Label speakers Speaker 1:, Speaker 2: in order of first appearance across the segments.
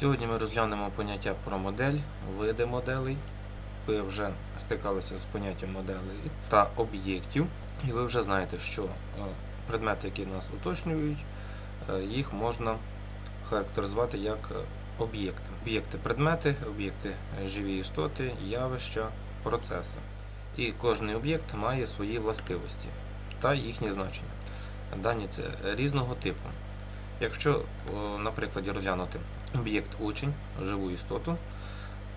Speaker 1: Сьогодні ми розглянемо поняття про модель, види моделей. Ви вже стикалися з поняттям моделей та об'єктів, і ви вже знаєте, що е, предмети, які нас уточнюють, е, їх можна характеризувати як е, об'єкти. Об'єкти предмети, об'єкти живі істоти, явища, процеси. І кожний об'єкт має свої властивості та їхні значення. Дані це різного типу. Якщо о, на прикладі розглянути об'єкт учень, живу істоту,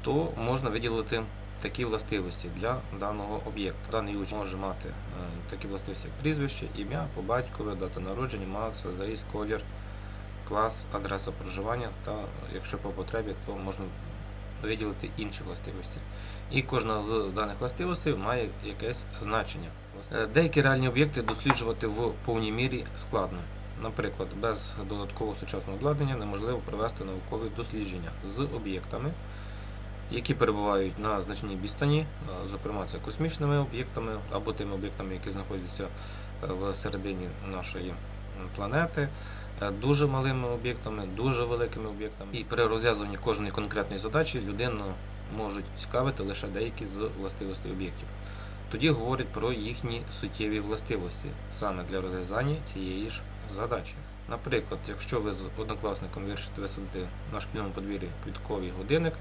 Speaker 1: то можна виділити такі властивості для даного об'єкта. Даний учень може мати е, такі властивості, як прізвище, ім'я, по батькові, дата народження, маса, заїзд, колір, клас, адреса проживання та, якщо по потребі, то можна виділити інші властивості. І кожна з даних властивостей має якесь значення. Е, Деякі реальні об'єкти досліджувати в повній мірі складно. Наприклад, без додаткового сучасного обладнання неможливо провести наукові дослідження з об'єктами, які перебувають на значній відстані, е, зокрема це космічними об'єктами або тими об'єктами, які знаходяться е, в середині нашої планети, е, дуже малими об'єктами, дуже великими об'єктами. І при розв'язуванні кожної конкретної задачі людину можуть цікавити лише деякі з властивостей об'єктів. Тоді говорять про їхні суттєві властивості саме для розв'язання цієї ж задачі. Наприклад, якщо ви з однокласником вирішите висадити на шкільному подвір'ї квітковий годинник,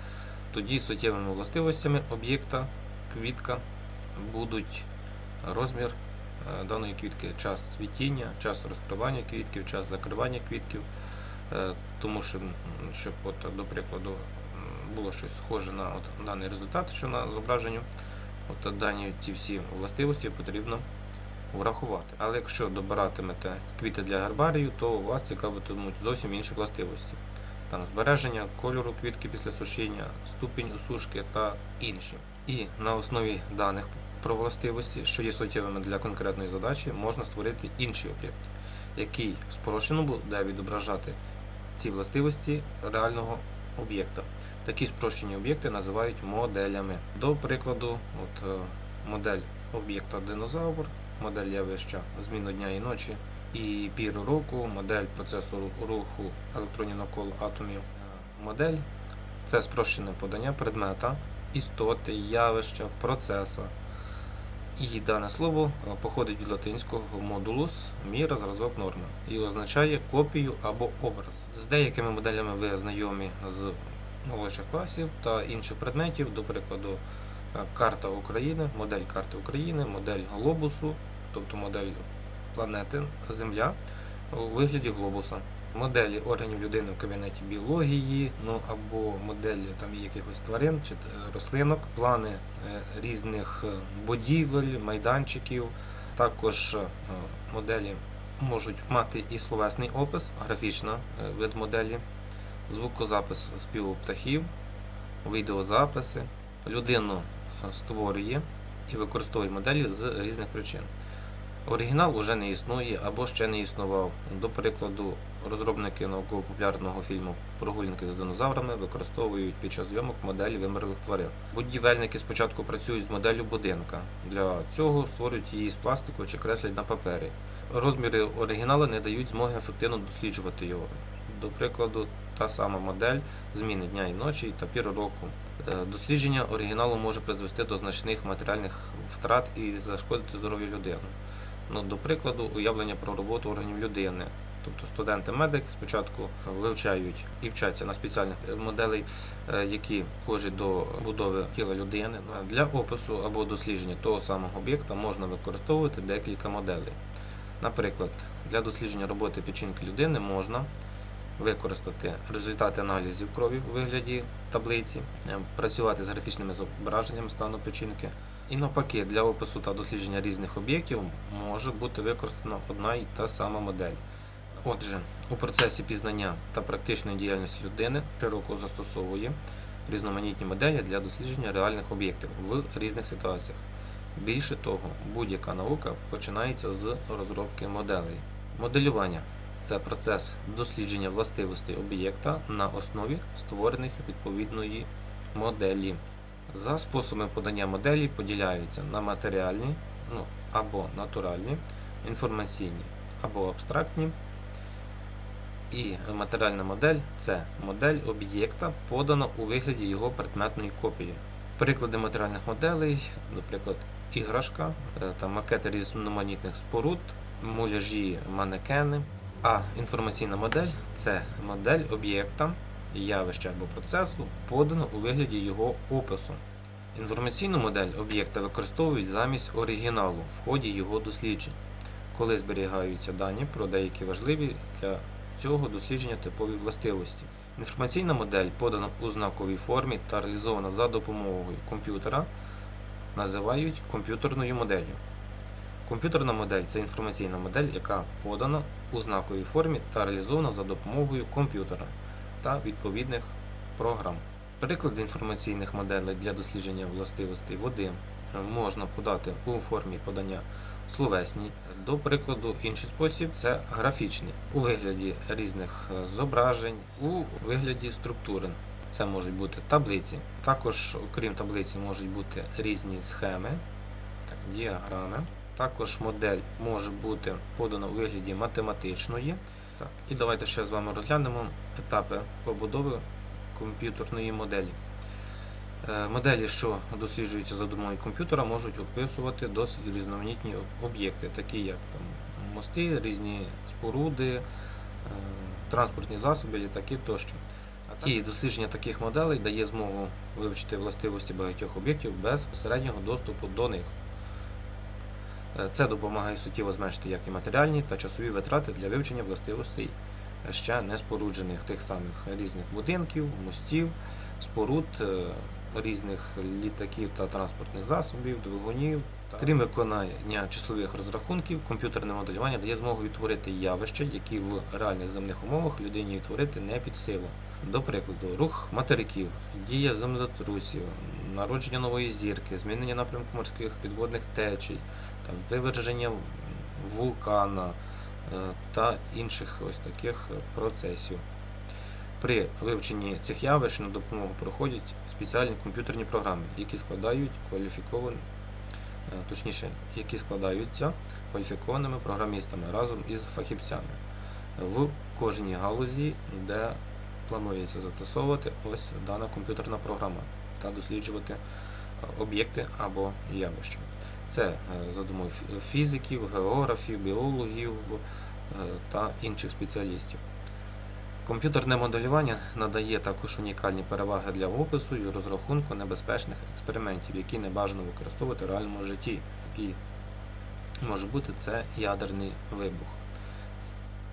Speaker 1: тоді суттєвими властивостями об'єкта квітка будуть розмір е, даної квітки, час цвітіння, час розкривання квітків, час закривання квітків, Е, тому що, щоб, от, до прикладу, було щось схоже на от, даний результат, що на зображенню, от дані ці всі властивості потрібно врахувати. Але якщо добиратимете квіти для гербарію, то у вас цікавитимуть зовсім інші властивості. Там збереження кольору квітки після сушіння, ступінь усушки та інші. І на основі даних про властивості, що є суттєвими для конкретної задачі, можна створити інший об'єкт, який спрощено буде відображати ці властивості реального об'єкта. Такі спрощені об'єкти називають моделями. До прикладу, от, е, модель об'єкта динозавр, модель явища зміну дня і ночі, і пір року, модель процесу руху електронів навколо атомів. Модель це спрощене подання предмета, істоти, явища, процеса. І дане слово е, походить від латинського модулус, міра, зразок норми і означає копію або образ. З деякими моделями ви знайомі з молодших класів та інших предметів, до прикладу, карта України, модель карти України, модель глобусу, тобто модель планети Земля у вигляді глобуса. Моделі органів людини в кабінеті біології, ну або моделі там якихось тварин чи е, рослинок, плани е, різних е, будівель, майданчиків. Також е, моделі можуть мати і словесний опис, графічна е, вид моделі, звукозапис співу птахів, відеозаписи. Людину е, створює і використовує моделі з різних причин. Оригінал уже не існує або ще не існував. До прикладу, розробники науково-популярного фільму Прогулянки з динозаврами використовують під час зйомок моделі вимерлих тварин. Будівельники спочатку працюють з моделлю будинка. Для цього створюють її з пластику чи креслять на папері. Розміри оригіналу не дають змоги ефективно досліджувати його. До прикладу, та сама модель зміни дня і ночі та пір року. Е, Дослідження оригіналу може призвести до значних матеріальних втрат і зашкодити здоров'ю людини. Ну, до прикладу, уявлення про роботу органів людини. Тобто студенти-медики спочатку вивчають і вчаться на спеціальних моделей, е, які схожі до будови тіла людини. Для опису або дослідження того самого об'єкта можна використовувати декілька моделей. Наприклад, для дослідження роботи печінки людини можна використати результати аналізів крові у вигляді таблиці, е, працювати з графічними зображеннями стану печінки. І навпаки, для опису та дослідження різних об'єктів може бути використана одна і та сама модель. Отже, у процесі пізнання та практичної діяльності людини широко застосовує різноманітні моделі для дослідження реальних об'єктів в різних ситуаціях. Більше того, будь-яка наука починається з розробки моделей. Моделювання це процес дослідження властивостей об'єкта на основі створених відповідної моделі. За способами подання моделі поділяються на матеріальні ну, або натуральні, інформаційні або абстрактні І матеріальна модель це модель об'єкта, подана у вигляді його предметної копії. Приклади матеріальних моделей, наприклад, іграшка, е, та макети різноманітних споруд, муляжі, манекени. А інформаційна модель це модель об'єкта, явища або процесу, подано у вигляді його опису. Інформаційну модель об'єкта використовують замість оригіналу в ході його досліджень, коли зберігаються дані про деякі важливі для цього дослідження типові властивості. Інформаційна модель подана у знаковій формі та реалізована за допомогою комп'ютера, називають комп'ютерною моделлю. Комп'ютерна модель це інформаційна модель, яка подана у знаковій формі та реалізована за допомогою комп'ютера та відповідних програм. Приклади інформаційних моделей для дослідження властивостей води можна подати у формі подання словесній. До прикладу, інший спосіб це графічний у вигляді різних зображень, у вигляді структури. Це можуть бути таблиці. Також, окрім таблиці, можуть бути різні схеми, так, діаграми. Також модель може бути подана у вигляді математичної. Так, і давайте ще з вами розглянемо етапи побудови комп'ютерної моделі. Е, Моделі, що досліджуються за допомогою комп'ютера, можуть описувати досить різноманітні об'єкти, такі як там, мости, різні споруди, е, транспортні засоби, літаки тощо. І дослідження таких моделей дає змогу вивчити властивості багатьох об'єктів без середнього доступу до них. Е, Це допомагає суттєво зменшити як і матеріальні та часові витрати для вивчення властивостей ще не споруджених тих самих різних будинків, мостів, споруд, е, різних літаків та транспортних засобів, двигунів. Крім виконання числових розрахунків, комп'ютерне моделювання дає змогу відтворити явища, які в реальних земних умовах людині відтворити не під силу. До прикладу, рух материків, дія землетрусів, народження нової зірки, змінення напрямку морських підводних течій, там, виверження вулкана е, та інших ось таких процесів. При вивченні цих явищ на допомогу проходять спеціальні комп'ютерні програми, які складають кваліфіковані, е, точніше, які складаються кваліфікованими програмістами разом із фахівцями в кожній галузі, де планується застосовувати ось дана комп'ютерна програма та досліджувати е, об'єкти або явища. Це е, за фі- фізиків, географів, біологів е, та інших спеціалістів. Комп'ютерне моделювання надає також унікальні переваги для опису і розрахунку небезпечних експериментів, які не бажано використовувати в реальному житті. Який може бути це ядерний вибух.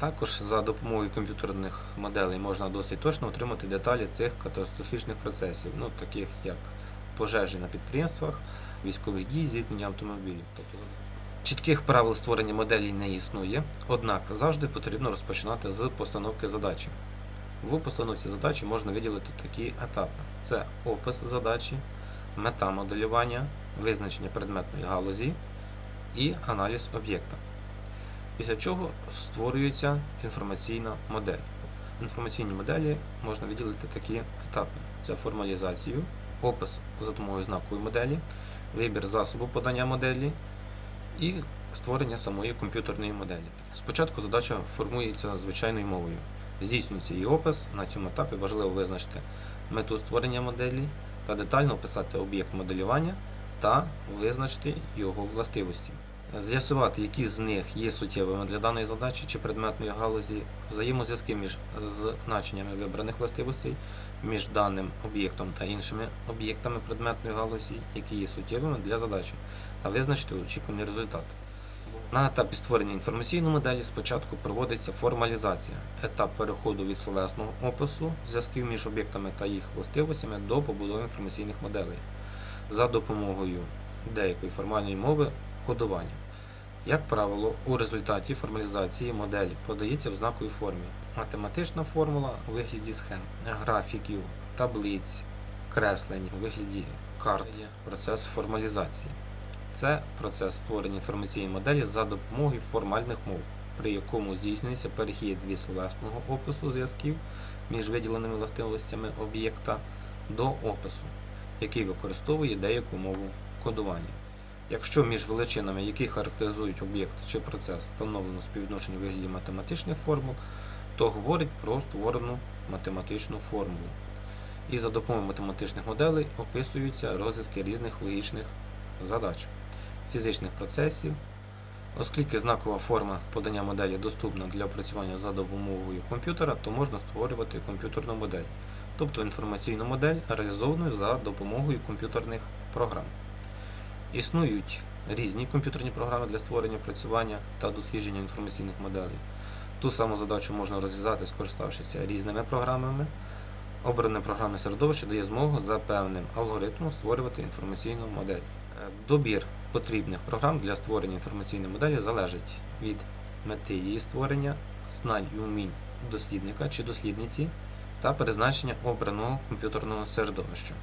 Speaker 1: Також за допомогою комп'ютерних моделей можна досить точно отримати деталі цих катастрофічних процесів, ну таких як пожежі на підприємствах, військових дій, зіткнення автомобілів. Тобто чітких правил створення моделей не існує, однак завжди потрібно розпочинати з постановки задачі. В постановці задачі можна виділити такі етапи: це опис задачі, мета моделювання, визначення предметної галузі і аналіз об'єкта. Після чого створюється інформаційна модель. В інформаційній моделі можна виділити такі етапи: це формалізацію, опис за допомогою знакової моделі, вибір засобу подання моделі і створення самої комп'ютерної моделі. Спочатку задача формується звичайною мовою. Здійснюється її опис. На цьому етапі важливо визначити мету створення моделі та детально описати об'єкт моделювання та визначити його властивості. З'ясувати, які з них є суттєвими для даної задачі чи предметної галузі, взаємозв'язки між значеннями вибраних властивостей, між даним об'єктом та іншими об'єктами предметної галузі, які є суттєвими для задачі, та визначити очікуваний результат. На етапі створення інформаційної моделі спочатку проводиться формалізація, етап переходу від словесного опису зв'язків між об'єктами та їх властивостями до побудови інформаційних моделей за допомогою деякої формальної мови кодування. Як правило, у результаті формалізації модель подається в знаковій формі. Математична формула у вигляді схем, графіків, таблиць, креслень у вигляді карт, процес формалізації. Це процес створення інформаційної моделі за допомогою формальних мов, при якому здійснюється перехід від словесного опису зв'язків між виділеними властивостями об'єкта до опису, який використовує деяку мову кодування. Якщо між величинами, які характеризують об'єкт чи процес, встановлено співвідношення вигляді математичних формул, то говорить про створену математичну формулу. І за допомогою математичних моделей описуються розв'язки різних логічних задач, фізичних процесів. Оскільки знакова форма подання моделі доступна для опрацювання за допомогою комп'ютера, то можна створювати комп'ютерну модель, тобто інформаційну модель, реалізовану за допомогою комп'ютерних програм. Існують різні комп'ютерні програми для створення, опрацювання та дослідження інформаційних моделей. Ту саму задачу можна розв'язати, скориставшися різними програмами. Обране програмне середовище дає змогу за певним алгоритмом створювати інформаційну модель. Е, Добір потрібних програм для створення інформаційної моделі залежить від мети її створення, знань і умінь дослідника чи дослідниці та призначення обраного комп'ютерного середовища.